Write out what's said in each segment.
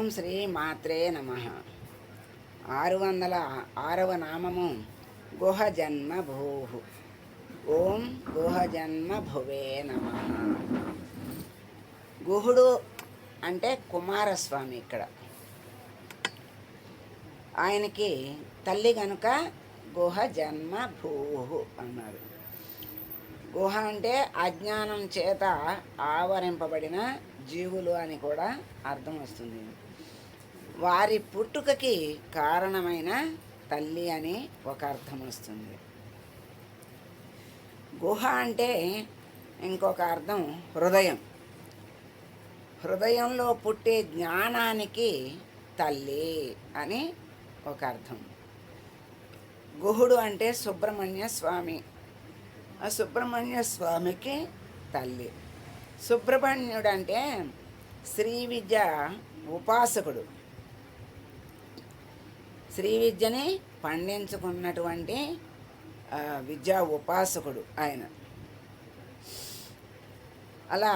ఓం శ్రీ మాత్రే నమ. ఆరు వందల ఆరవ నామము గుహ జన్మ భూ ఓం గుహ జన్మ భువే నమ. గుహుడు అంటే కుమారస్వామి ఇక్కడ. ఆయనకి తల్లి గనుక గుహ జన్మ భూ అన్నారు. గుహ అంటే అజ్ఞానం చేత ఆవరింపబడిన జీవులు అని కూడా అర్థం వస్తుంది. వారి పుట్టుకకి కారణమైన తల్లి అని ఒక అర్థం వస్తుంది. గుహ అంటే ఇంకొక అర్థం హృదయం. హృదయంలో పుట్టే జ్ఞానానికి తల్లి అని ఒక అర్థం. గుహుడు అంటే సుబ్రహ్మణ్య స్వామి. ఆ సుబ్రహ్మణ్య స్వామికి తల్లి. సుబ్రహ్మణ్యుడు అంటే శ్రీ విద్య ఉపాసకుడు. శ్రీ విద్యని పండించుకున్నటువంటి విద్యా ఉపాసకుడు ఆయన. అలా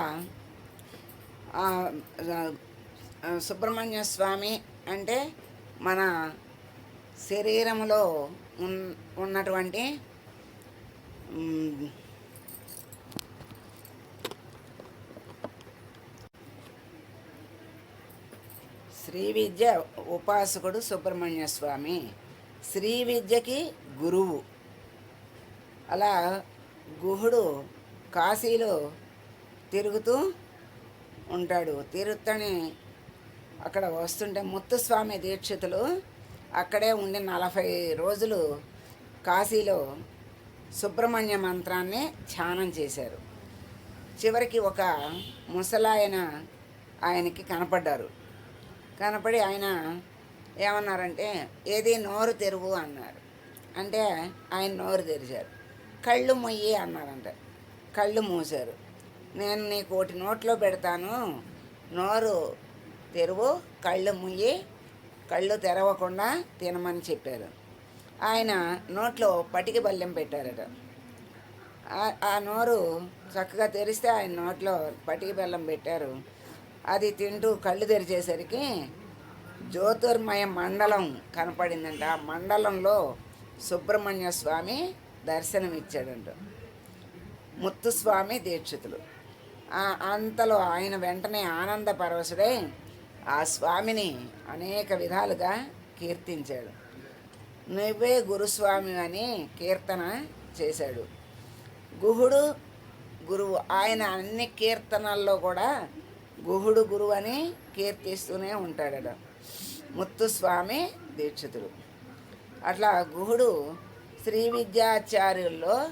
సుబ్రహ్మణ్య స్వామి అంటే మన శరీరంలో ఉన్ ఉన్నటువంటి శ్రీ విద్య ఉపాసకుడు సుబ్రహ్మణ్య స్వామి. శ్రీ విద్యకి గురువు. అలా గుహుడు కాశీలో తిరుగుతూ ఉంటాడు. తిరుగుతూనే అక్కడ వస్తుంటే ముత్తుస్వామి దీక్షితులు అక్కడే ఉండి నలభై రోజులు కాశీలో సుబ్రహ్మణ్య మంత్రాన్ని ధ్యానం చేశారు. చివరికి ఒక ముసలాయన ఆయనకి కనపడ్డారు. కనపడి ఆయన ఏమన్నారంటే ఏది నోరు తెరువు అన్నారు. అంటే ఆయన నోరు తెరిచారు. కళ్ళు మొయ్యి అన్నారంట. కళ్ళు మూసారు నేను నీకు ఒకటి నోట్లో పెడతాను. నోరు తెరువు కళ్ళు ముయ్యి కళ్ళు తెరవకుండా తినమని చెప్పారు. ఆయన నోట్లో పటికి బల్లెం పెట్టారట. ఆ- ఆ నోరు చక్కగా తెరిస్తే ఆయన నోట్లో పటికి బెల్లం పెట్టారు. అది తింటూ కళ్ళు తెరిచేసరికి జ్యోతిర్మయ మండలం కనపడిందంట. ఆ మండలంలో సుబ్రహ్మణ్య స్వామి దర్శనమిచ్చాడంట. ముత్తుస్వామి దీక్షితులు. ఆ అంతలో ఆయన వెంటనే ఆనంద పరవశుడై ఆ స్వామిని అనేక విధాలుగా కీర్తించాడు. నువ్వే గురుస్వామి అని కీర్తన చేశాడు. గుహుడు గురువు. ఆయన అన్ని కీర్తనల్లో కూడా గుహుడు గురువు అని కీర్తిస్తూనే ఉంటాడట. ముత్తుస్వామి దీక్షితుడు. అట్లా గుహుడు శ్రీ విద్యాచార్యుల్లో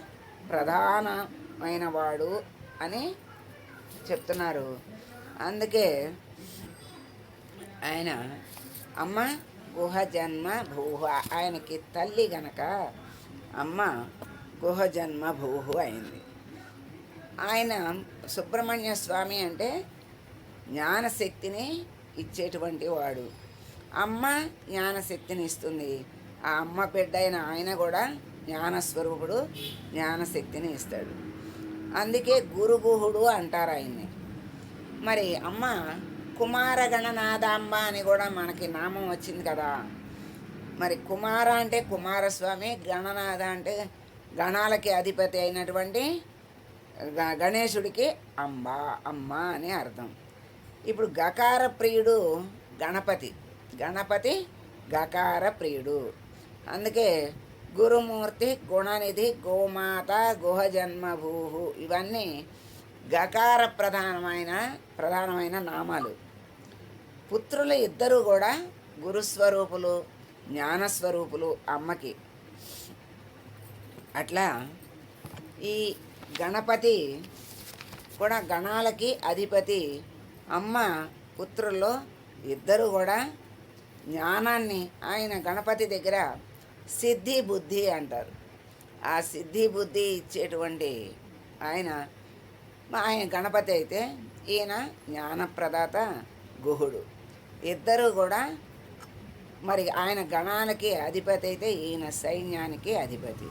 ప్రధానమైన వాడు అని చెప్తున్నారు. అందుకే ఆయన అమ్మ గుహ జన్మ భూహ ఆయనకి తల్లి గనక అమ్మ గుహ జన్మ భూహు అయింది. ఆయన సుబ్రహ్మణ్య స్వామి అంటే జ్ఞానశక్తిని ఇచ్చేటువంటి వాడు. అమ్మ జ్ఞానశక్తిని ఇస్తుంది. ఆ అమ్మ బిడ్డ అయిన ఆయన కూడా జ్ఞానస్వరూపుడు జ్ఞానశక్తిని ఇస్తాడు. అందుకే గురుగుహుడు అంటారు ఆయన్ని. మరి అమ్మ కుమారగణనాథాంబ అని కూడా మనకి నామం వచ్చింది కదా. మరి కుమార అంటే కుమారస్వామి గణనాథ అంటే గణాలకి అధిపతి అయినటువంటి గ- గణేశుడికి అంబ అమ్మ అని అర్థం. ఇప్పుడు గకార ప్రియుడు గణపతి. గణపతి గకార ప్రియుడు. అందుకే గురుమూర్తి గుణనిధి గోమాత గుహజన్మభూ ఇవన్నీ గకార ప్రధానమైన ప్రధానమైన నామాలు. పుత్రులు ఇద్దరు కూడా గురుస్వరూపులు జ్ఞానస్వరూపులు అమ్మకి. అట్లా ఈ గణపతి కూడా గణాలకి అధిపతి అమ్మ పుత్రుల్లో ఇద్దరు కూడా జ్ఞానాన్ని ఆయన గణపతి దగ్గర సిద్ధి బుద్ధి అంటారు. ఆ సిద్ధి బుద్ధి ఇచ్చేటువంటి ఆయన ఆయన గణపతి అయితే ఈయన జ్ఞానప్రదాత గుహుడు. ఇద్దరు కూడా మరి ఆయన గణాలకి అధిపతి అయితే ఈయన సైన్యానికి అధిపతి.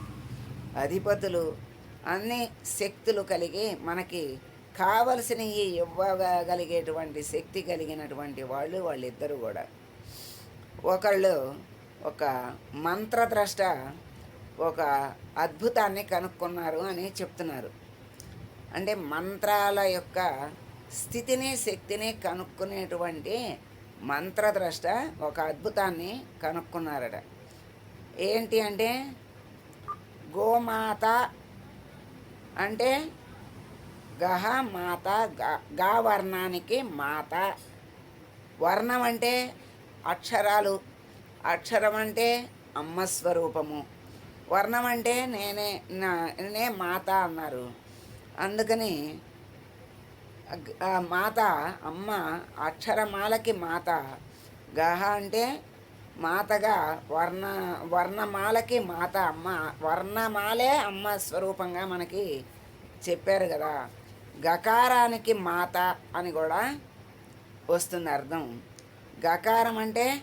అధిపతులు అన్ని శక్తులు కలిగి మనకి కావలసినవి ఇవ్వగలిగేటువంటి శక్తి కలిగినటువంటి వాళ్ళు వాళ్ళిద్దరూ కూడా. ఒకళ్ళు ఒక మంత్రద్రష్ట ఒక అద్భుతాన్ని కనుక్కున్నారు అని చెప్తున్నారు. అంటే మంత్రాల యొక్క స్థితిని శక్తిని కనుక్కునేటువంటి మంత్రద్రష్ట ఒక అద్భుతాన్ని కనుక్కున్నారట. ఏంటి అంటే గోమాత అంటే గహ మాత గా వర్ణానికి మాత. వర్ణం అంటే అక్షరాలు అక్షరం అంటే అమ్మ స్వరూపము. వర్ణం అంటే నేనే నా- నేనే మాత అన్నారు. అందుకని మాత అమ్మ అక్షరమాలకి మాత. గహ అంటే మాతగా వర్ణ వర్ణమాలకి మాత అమ్మ వర్ణమాలే అమ్మ స్వరూపంగా మనకి చెప్పారు కదా. గకారానికి మాత అని కూడా వస్తుంది అర్థం. గకారం అంటే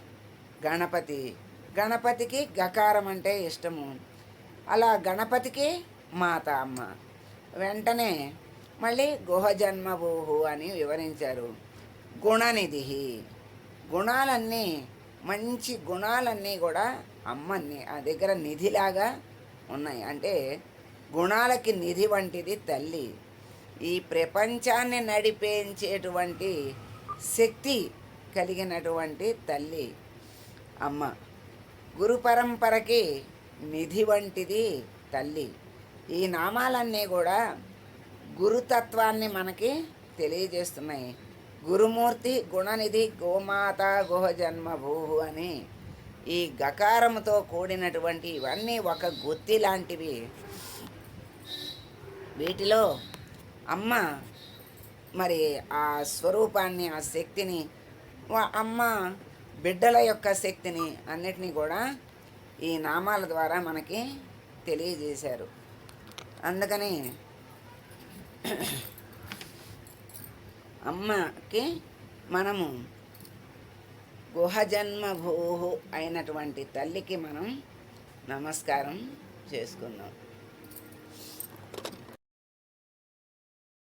గణపతి. గణపతికి గకారం అంటే ఇష్టము. అలా గణపతికి మాత అమ్మ. వెంటనే మళ్ళీ గుహ జన్మభూహు అని వివరించారు. గుణనిధి. గుణాలన్నీ మంచి గుణాలన్నీ కూడా అమ్మని ఆ దగ్గర నిధిలాగా ఉన్నాయి. అంటే గుణాలకి నిధి వంటిది తల్లి. ఈ ప్రపంచాన్ని నడిపించేటువంటి శక్తి కలిగినటువంటి తల్లి. అమ్మ గురు పరంపరకి నిధి వంటిది తల్లి. ఈ నామాలన్నీ కూడా గురుతత్వాన్ని మనకి తెలియజేస్తున్నాయి. గురుమూర్తి గుణనిధి గోమాత గోహజన్మ జన్మభూహు అని ఈ గకారముతో కూడినటువంటి ఇవన్నీ ఒక గుత్తి లాంటివి. వీటిలో అమ్మ మరి ఆ స్వరూపాన్ని ఆ శక్తిని అమ్మ బిడ్డల యొక్క శక్తిని అన్నిటినీ కూడా ఈ నామాల ద్వారా మనకి తెలియజేశారు. అందుకని అమ్మకి మనము గుహజన్మభూ అయినటువంటి తల్లికి మనం నమస్కారం చేసుకున్నాం.